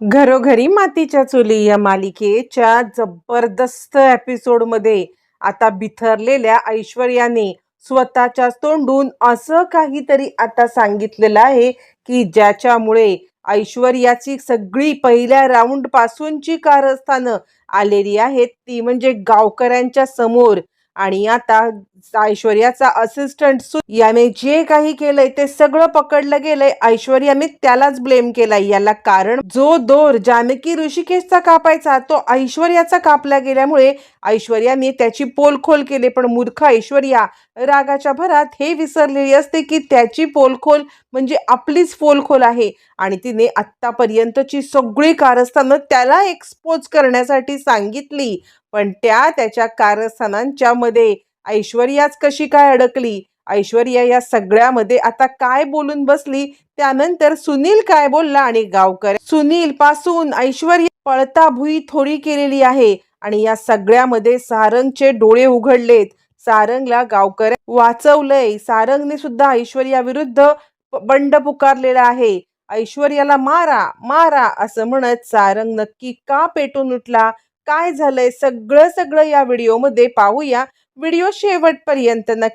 घरोघरी मातीच्या चुली या मालिकेच्या जबरदस्त एपिसोडमध्ये आता बिथरलेल्या ऐश्वर्याने स्वतःच्या तोंडून असं काहीतरी आता सांगितलेलं आहे की ज्याच्यामुळे ऐश्वर्याची सगळी पहिल्या राऊंड पासूनची कारस्थानं आलेली आहेत. ती म्हणजे गावकऱ्यांच्या समोर आणि आता ऐश्वर्याचा असिस्टंट याने जे काही केलंय ते सगळं पकडलं गेलंय. ऐश्वर्याने त्यालाच ब्लेम केलाय याला. कारण जो दोर जानकी ऋषिकेशचा कापायचा तो ऐश्वर्याचा कापला गेल्यामुळे ऐश्वर्याने त्याची पोलखोल केली. पण मूर्ख ऐश्वर्या रागाच्या भरात हे विसरलेली असते की त्याची पोलखोल म्हणजे आपलीच पोलखोल आहे. आणि तिने आत्तापर्यंतची सगळी कारस्थानं त्याला एक्सपोज करण्यासाठी सांगितली. पण त्या त्याच्या कारस्थानांच्या मध्ये ऐश्वर्याच कशी काय अडकली? ऐश्वर्या या सगळ्यामध्ये आता काय बोलून बसली? त्यानंतर सुनील काय बोलला आणि गावकर सुनील पासून ऐश्वर्या पळता भुई थोडी केलेली आहे आणि या सगळ्यामध्ये सारंगचे डोळे उघडलेत. सारंगला गावकर वाचवलंय. सारंगने सुद्धा ऐश्वर्या विरुद्ध बंड पुकारलेला आहे. ऐश्वर्याला मारा मारा असं म्हणत सारंग नक्की का पेटून उठला? काय झालंय सगळं सगळं या व्हिडिओमध्ये पाहूया. व्हिडिओ शेवटपर्यंत न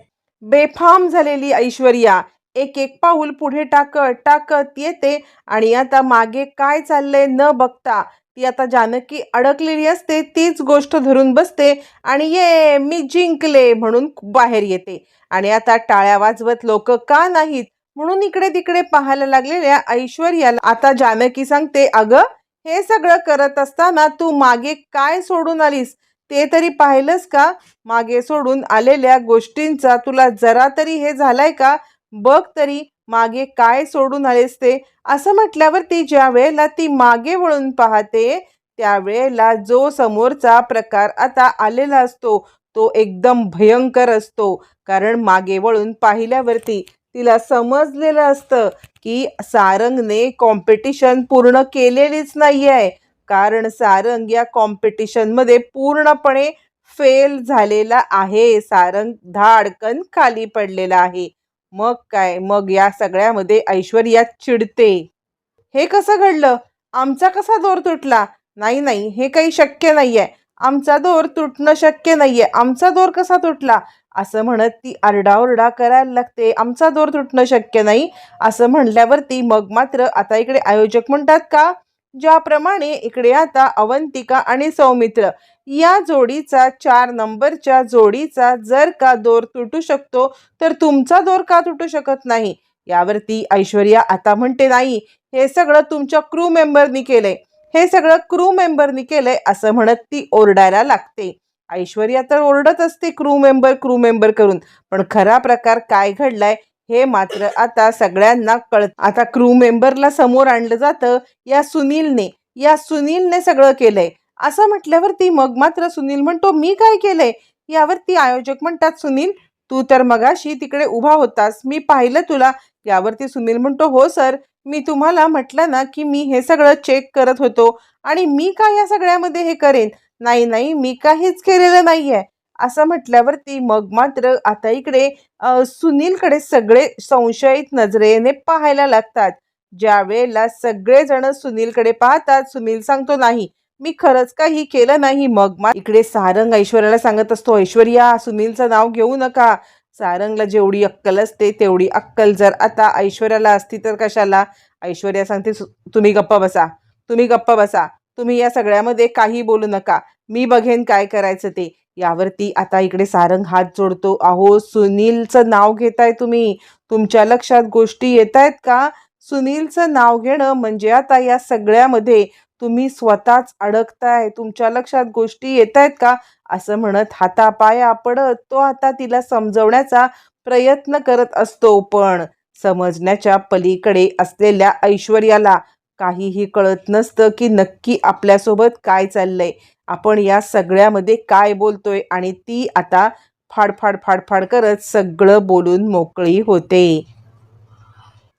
बेफाम झालेली ऐश्वर्या. एक एक पाऊल पुढे टाकत टाकत येते आणि आता मागे काय चाललंय न बघता ती आता जानकी अडकलेली असते तीच गोष्ट धरून बसते आणि ये मी जिंकले म्हणून बाहेर येते. आणि आता टाळ्या वाजवत लोक का नाहीत? म्हणून इकडे तिकडे पाहायला लागलेल्या ऐश्वर्याला आता जानकी सांगते अगं हे सगळं करत असताना तू मागे काय सोडून आलीस? ते तरी पाहिलंस का? मागे सोडून आलेल्या गोष्टींचा तुला जरा तरी हे झालंय का? बघ तरी मागे काय सोडून आलेस ते? असं म्हटल्यावरती ज्या वेळेला ती मागे वळून पाहते त्यावेळेला जो समोरचा प्रकार आता आलेला असतो तो एकदम भयंकर असतो. कारण मागे वळून पाहिल्यावरती तिला समजलेलं असतं की सारंगने कॉम्पिटिशन पूर्ण केलेलीच नाही आहे कारण सारंग या कॉम्पिटिशनमध्ये पूर्णपणे फेल झालेला आहे. सारंग धाडकन खाली पडलेला आहे. मग काय? मग या सगळ्यामध्ये ऐश्वर्या चिडते. हे कसं घडलं? आमचा कसा दोर तुटला? नाही नाही हे काही शक्य नाही आहे आमचा दोर तुटणं शक्य नाही आहे आमचा दोर कसा तुटला? असं म्हणत ती आरडाओरडा करायला लागते. आमचा दोर तुटणं शक्य नाही असं म्हणल्यावरती मग मात्र आता इकडे आयोजक म्हणतात का? ज्याप्रमाणे इकडे आता अवंतिका आणि सौमित्र या जोडीचा चार नंबरच्या जोडीचा जर का दोर तुटू शकतो तर तुमचा दोर का तुटू शकत नाही? यावरती ऐश्वर्या आता म्हणते नाही हे सगळं तुमच्या क्रू मेंबरनी केलंय. हे सगळं क्रू मेंबरनी केलंय असं म्हणत ती ओरडायला लागते. ऐश्वर्या तर ओरडत असते क्रू मेंबर क्रू मेंबर करून. पण खरा प्रकार काय घडलाय हे मात्र आता सगळ्यांना कळत. आता क्रू मेंबरला समोर आणलं जातं या सुनीलने. या सुनीलने सगळं केलंय. असं म्हटल्यावरती मग मात्र सुनील म्हणतो मी काय केलंय? यावरती आयोजक म्हणतात सुनील तू तर मगाशी तिकडे उभा होतास. मी पाहिलं तुला. यावरती सुनील म्हणतो हो सर. मी तुम्हाला म्हटलं ना की मी हे सगळं चेक करत होतो आणि मी काय या सगळ्यामध्ये हे करेन? नाही नाही मी काहीच केलेलं नाहीये. असं म्हटल्यावरती मग मात्र आता इकडे सुनीलकडे सगळे संशयित नजरेने पाहायला लागतात. ज्या वेळेला सगळेजण सुनीलकडे पाहतात सुनील सांगतो नाही मी खरंच काही केलं नाही. मग इकडे सारंग ऐश्वर्याला सांगत असतो ऐश्वर्या सुनीलचं नाव घेऊ नका. सारंगला जेवढी अक्कल असते तेवढी अक्कल जर आता ऐश्वर्याला असती तर कशाला? ऐश्वर्या सांगते तुम्ही गप्पा बसा. तुम्ही गप्पा बसा. तुम्ही या सगळ्यामध्ये काही बोलू नका. मी बघेन काय करायचं ते. यावरती आता इकडे सारंग हात जोडतो. अहो सुनीलचं नाव घेताय तुम्ही. तुमच्या लक्षात गोष्टी येत आहेत का? सुनीलचं नाव घेणं म्हणजे आता या सगळ्यामध्ये तुम्ही स्वतःच अडकताय. तुमच्या लक्षात गोष्टी येत आहेत का? असं म्हणत हातापाया पडत तो आता तिला समजवण्याचा प्रयत्न करत असतो पण समजण्याच्या पलीकडे असलेल्या ऐश्वर्याला काहीही कळत नसतं की नक्की आपल्यासोबत काय चाललंय. आपण या सगळ्यामध्ये काय बोलतोय आणि ती आता फाडफाड फाडफाड करत सगळं बोलून मोकळी होते.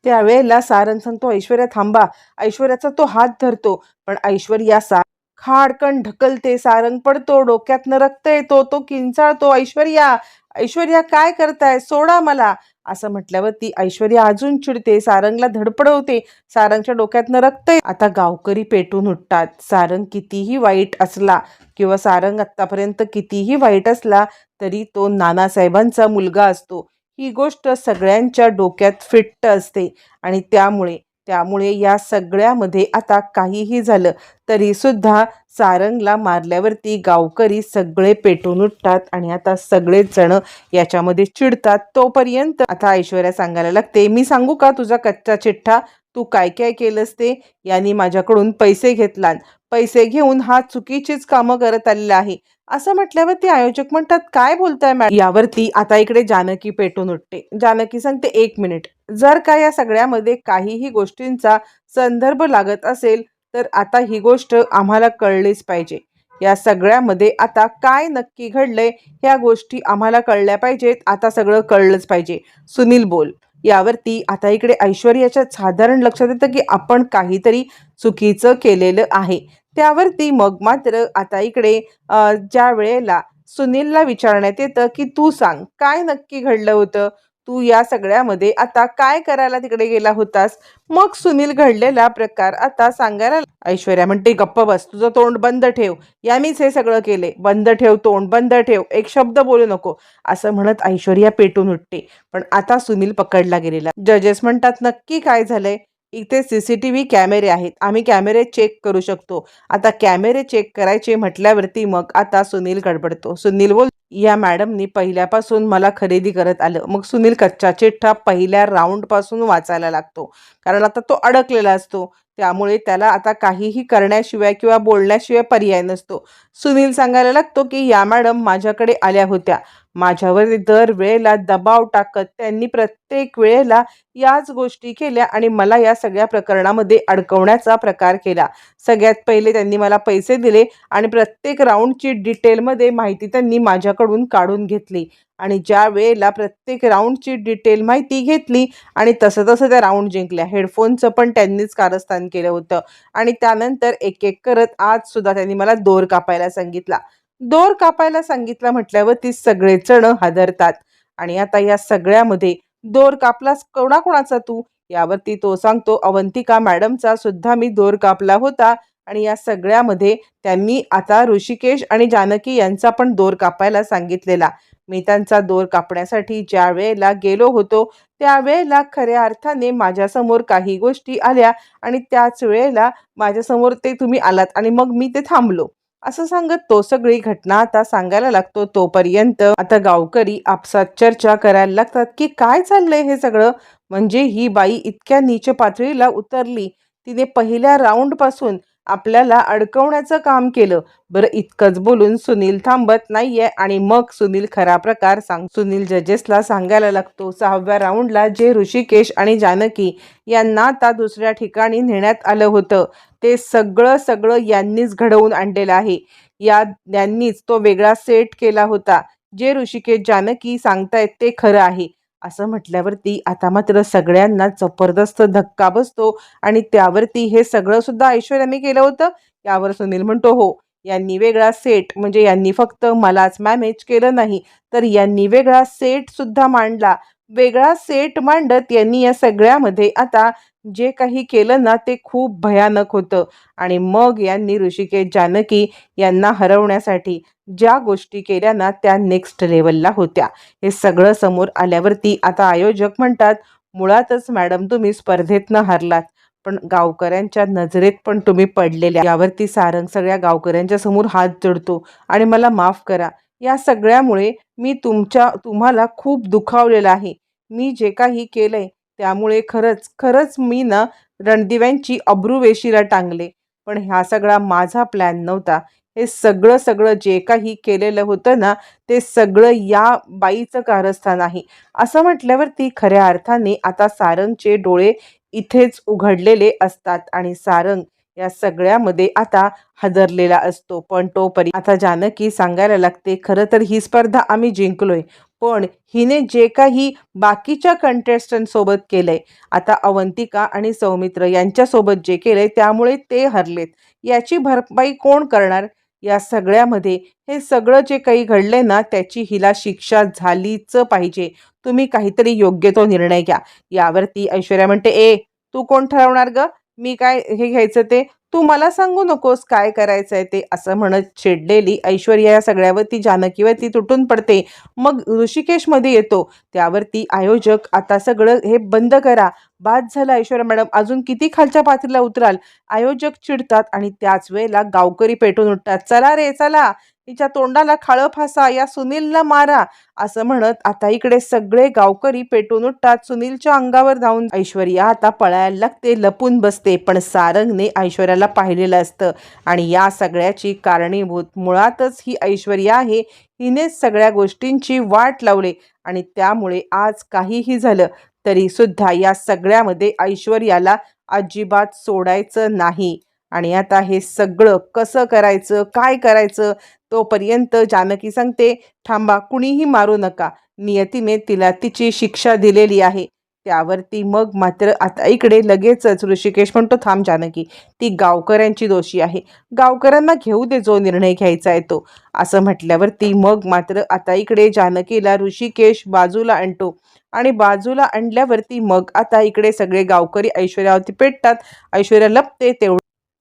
त्यावेळेला सारंग सांगतो ऐश्वर्या थांबा. ऐश्वर्याचा तो हात धरतो पण ऐश्वर्या सा खाडकण ढकलते सारंग पडतो डोक्यातनं रक्त येतो तो किंचाळतो ऐश्वर्या. ऐश्वर्या काय करताय? सोडा मला. असं म्हटल्यावर ती ऐश्वर्या अजून चिडते सारंगला धडपडवते. सारंगच्या डोक्यातनं रक्त आता गावकरी पेटून उठतात. सारंग कितीही वाईट असला किंवा सारंग आत्तापर्यंत कितीही वाईट असला तरी तो नानासाहेबांचा मुलगा असतो. ही गोष्ट सगळ्यांच्या डोक्यात फिट्ट असते आणि त्यामुळे त्यामुळे या सगळ्यामध्ये आता काहीही झालं तरी सुद्धा सारंगला मारल्यावरती गावकरी सगळे पेटून उठतात आणि आता सगळेच जण याच्यामध्ये चिडतात. तोपर्यंत आता ऐश्वर्या सांगायला लागते मी सांगू का तुझा कच्चा चिठ्ठा? तू काय काय केलंस ते? यांनी माझ्याकडून पैसे घेतलात पैसे घेऊन हा चुकीचीच कामं करत आलेला आहे. असं म्हटल्यावर ते आयोजक म्हणतात काय बोलताय मॅडम? यावरती आता इकडे जानकी पेटून उठते. जानकी सांगते एक मिनिट. जर का या सगळ्यामध्ये काहीही गोष्टींचा संदर्भ लागत असेल तर आता ही गोष्ट आम्हाला कळलीच पाहिजे. या सगळ्यामध्ये आता काय नक्की घडलंय ह्या गोष्टी आम्हाला कळल्या पाहिजेत. आता सगळं कळलंच पाहिजे. सुनील बोल. यावरती आता इकडे ऐश्वर्याच्या साधारण लक्षात येतं की आपण काहीतरी चुकीचं केलेलं आहे. त्यावरती मग मात्र आता इकडे ज्या वेळेला सुनीलला विचारण्यात येतं की तू सांग काय नक्की घडलं होतं? तू या सगळ्यामध्ये आता काय करायला तिकडे गेला होतास? मग सुनील घडलेला प्रकार आता सांगायला ऐश्वर्या म्हणते गप्प बस तुझं तोंड बंद ठेव. या मीच हे सगळं केले. बंद ठेव तोंड बंद ठेव. एक शब्द बोलू नको. असं म्हणत ऐश्वर्या पेटून उठते. पण आता सुनील पकडला गेलेला. जजेस म्हणतात नक्की काय झालंय? इथे सीसीटीव्ही कॅमेरे आहेत. आम्ही कॅमेरे चेक करू शकतो. आता कॅमेरे चेक करायचे म्हटल्यावरती मग आता सुनील गडबडतो. सुनील बोल या मॅडमनी पहिल्यापासून मला खरेदी करत आलं. मग सुनील कच्चा चिठ्ठा पहिल्या राऊंडपासून वाचायला लागतो. कारण आता तो अडकलेला असतो. त्यामुळे त्याला आता काहीही करण्याशिवाय किंवा बोलण्याशिवाय पर्याय नसतो. सुनील सांगायला लागतो की या मॅडम माझ्याकडे आल्या होत्या. माझ्यावर दर वेळेला दबाव टाकत त्यांनी प्रत्येक वेळेला याच गोष्टी केल्या आणि मला या सगळ्या प्रकरणामध्ये अडकवण्याचा प्रकार केला. सगळ्यात पहिले त्यांनी मला पैसे दिले आणि प्रत्येक राऊंडची डिटेलमध्ये माहिती त्यांनी माझ्याकडून काढून घेतली. आणि ज्या वेळेला प्रत्येक राऊंडची डिटेल माहिती घेतली आणि तसं तसं त्या राऊंड जिंकल्या. हेडफोनचं पण त्यांनीच कारस्थान केलं होतं. आणि त्यानंतर एक एक करत आज सुद्धा त्यांनी मला दोर कापायला सांगितला. दोर कापायला सांगितलं म्हटल्यावर ती सगळेजण हादरतात. आणि आता या सगळ्यामध्ये दोर कापलास कोणाकोणाचा तू? यावरती तो सांगतो अवंतिका मॅडमचा सुद्धा मी दोर कापला होता. आणि या सगळ्यामध्ये त्यांनी आता ऋषिकेश आणि जानकी यांचा पण दोर कापायला सांगितलेला. मी त्यांचा दोर कापण्यासाठी ज्या वेळेला गेलो होतो त्यावेळेला खऱ्या अर्थाने माझ्यासमोर काही गोष्टी आल्या आणि त्याच वेळेला माझ्यासमोर ते तुम्ही आलात आणि मग मी ते थांबलो. असं सांगत तो सगळी घटना आता सांगायला लागतो तोपर्यंत आता गावकरी आपसात चर्चा करायला लागतात की काय चाललंय हे सगळं? म्हणजे ही बाई इतक्या नीच पातळीला उतरली. तिने पहिल्या राऊंडपासून आपल्याला अडकवण्याचं काम केलं. बरं इतकंच बोलून सुनील थांबत नाहीये आणि मग सुनील खरा प्रकार सांग सुनील जजेसला सांगायला लागतो. सहाव्या राऊंडला जे ऋषिकेश आणि जानकी यांना आता दुसऱ्या ठिकाणी नेण्यात आलं होतं ते सगळं सगळं यांनीच घडवून आणलेलं आहे. या यांनीच तो वेगळा सेट केला होता. जे ऋषिकेश जानकी सांगतायत ते खरं आहे. असं म्हटल्यावरती आता मात्र सगळ्यांना जबरदस्त धक्का बसतो आणि त्यावरती हे सगळं सुद्धा ऐश्वर्याने केलं होतं. यावर सुनील म्हणतो हो यांनी वेगळा सेट म्हणजे यांनी फक्त मलाच मॅनेज केलं नाही तर यांनी वेगळा सेट सुद्धा मांडला. वेगळा सेट मांडत यांनी या सगळ्यामध्ये आता जे काही केलं ना ते खूप भयानक होतं. आणि मग यांनी ऋषिकेश जानकी यांना हरवण्यासाठी ज्या गोष्टी केल्या ना त्या नेक्स्ट लेवलला होत्या. हे सगळं समोर आल्यावरती आता आयोजक म्हणतात मुळातच मॅडम तुम्ही स्पर्धेतनं हरलात पण गावकऱ्यांच्या नजरेत पण तुम्ही पडलेल्या. यावरती सारंग सगळ्या गावकऱ्यांच्या समोर हात जोडतो आणि मला माफ करा. या सगळ्यामुळे मी तुमच्या तुम्हाला खूप दुखावलेलं आहे. मी जे काही केलंय त्यामुळे खरंच खरंच मी ना रणदिव्यांची अब्रुवेशीला टांगले. पण हा सगळा माझा प्लॅन नव्हता. हे सगळं सगळं जे काही केलेलं होतं ना ते सगळं या बाईचं कारस्थान आहे. असं म्हटल्यावरती खऱ्या अर्थाने आता सारंगचे डोळे इथेच उघडलेले असतात आणि सारंग या सगळ्यामध्ये आता हजरलेला असतो. पण तोपर्यंत आता जानकी सांगायला लागते खरं तर ही स्पर्धा आम्ही जिंकलोय. पण हिने जे काही बाकीच्या कंटेस्टंटसोबत केलं केलंय आता अवंतिका आणि सौमित्र यांच्यासोबत जे केलंय त्यामुळे ते हरलेत. याची भरपाई कोण करणार? या सगळ्यामध्ये हे सगळं जे काही घडलंय ना त्याची हिला शिक्षा झालीच पाहिजे. तुम्ही काहीतरी योग्य तो निर्णय घ्या. यावरती ऐश्वर्या म्हणते ए तू कोण ठरवणार ग? मी काय हे घ्यायचं ते? तू मला सांगू नकोस काय करायचं आहे ते असं म्हणत चिडलेली ऐश्वर्या या सगळ्यावरती जानकीवरती तुटून पडते. मग ऋषिकेशमध्ये येतो. त्यावरती आयोजक आता सगळं हे बंद करा. बाद झालं ऐश्वर्या मॅडम अजून किती खालच्या पातळीला उतराल? आयोजक चिडतात आणि त्याच वेळेला गावकरी पेटून उठतात चला रे चला. तिच्या तोंडाला खाळं फासा या सुनीलला मारा असं म्हणत आता इकडे सगळे गावकरी पेटून उठतात. सुनीलच्या अंगावर धावून ऐश्वर्या आता पळायला लागते लपून बसते पण सारंगने ऐश्वर्याला पाहिलेलं असतं. आणि या सगळ्याची कारणीभूत मुळातच ही ऐश्वर्या आहे. हिनेच सगळ्या गोष्टींची वाट लावले आणि त्यामुळे आज काहीही झालं तरी सुद्धा या सगळ्यामध्ये ऐश्वर्याला अजिबात सोडायचं नाही. आणि आता हे सगळं कसं करायचं काय करायचं तोपर्यंत जानकी सांगते थांबा कुणीही मारू नका. नियतीने तिला तिची शिक्षा दिलेली आहे. त्यावरती मग मात्र आता इकडे लगेचच ऋषिकेश म्हणतो थांब जानकी ती गावकऱ्यांची दोषी आहे. गावकऱ्यांना घेऊ दे जो निर्णय घ्यायचा आहे तो. असं म्हटल्यावरती मग मात्र आता इकडे जानकीला ऋषिकेश बाजूला आणतो. आणि बाजूला आणल्यावरती मग आता इकडे सगळे गावकरी ऐश्वर्यावरती पेटतात. ऐश्वर्या लपते तेवढं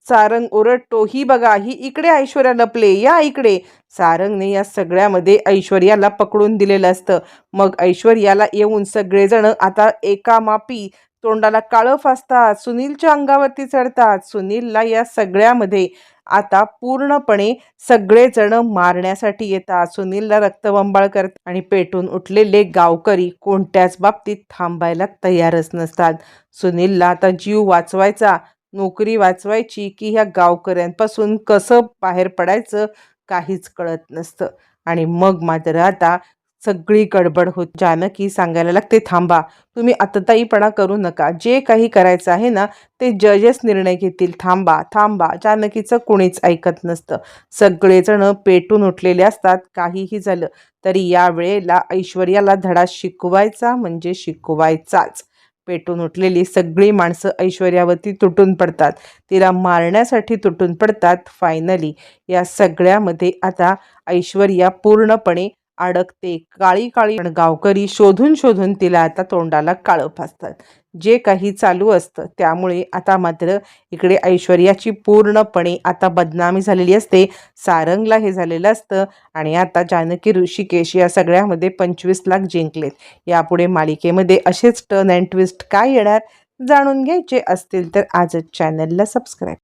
सारंग ओरडतो ही बघा ही इकडे ऐश्वर्या लपले या इकडे. सारंगने या सगळ्यामध्ये ऐश्वर्याला पकडून दिलेलं असतं. मग ऐश्वर्याला येऊन सगळेजण आता एका मापी तोंडाला काळं फासतात सुनीलच्या अंगावरती चढतात. सुनीलला या सगळ्यामध्ये आता पूर्णपणे सगळेजण मारण्यासाठी येतात. सुनीलला रक्तबंबाळ करतात आणि पेटून उठलेले गावकरी कोणत्याच बाबतीत थांबायला तयारच नसतात. सुनीलला आता जीव वाचवायचा नोकरी वाचवायची की ह्या गावकऱ्यांपासून कसं बाहेर पडायचं काहीच कळत नसतं. आणि मग मात्र आता सगळी गडबड होत जानकी सांगायला लागते थांबा तुम्ही आतताईपणा करू नका. जे काही करायचं आहे ना ते जजेस निर्णय घेतील. थांबा थांबा. जानकीचं कोणीच ऐकत नसतं. सगळेजण पेटून उठलेले असतात. काहीही झालं तरी या वेळेला ऐश्वर्याला धडा शिकवायचा म्हणजे शिकवायचाच. पेटून उठलेली सगळी माणसं ऐश्वर्यावरती तुटून पडतात. तिला मारण्यासाठी तुटून पडतात फायनली या सगळ्यामध्ये आता ऐश्वर्या पूर्णपणे अडकते काळी काळी गावकरी शोधून शोधून तिला आता तोंडाला काळं फासतात. जे काही चालू असतं त्यामुळे आता मात्र इकडे ऐश्वर्याची पूर्णपणे आता बदनामी झालेली असते सारंगला हे झालेलं असतं आणि आता जानकी ऋषिकेश या सगळ्यामध्ये पंचवीस लाख जिंकलेत. यापुढे मालिकेमध्ये असेच टर्न अँड ट्विस्ट काय येणार जाणून घ्यायचे असतील तर आजच चॅनलला सबस्क्राईब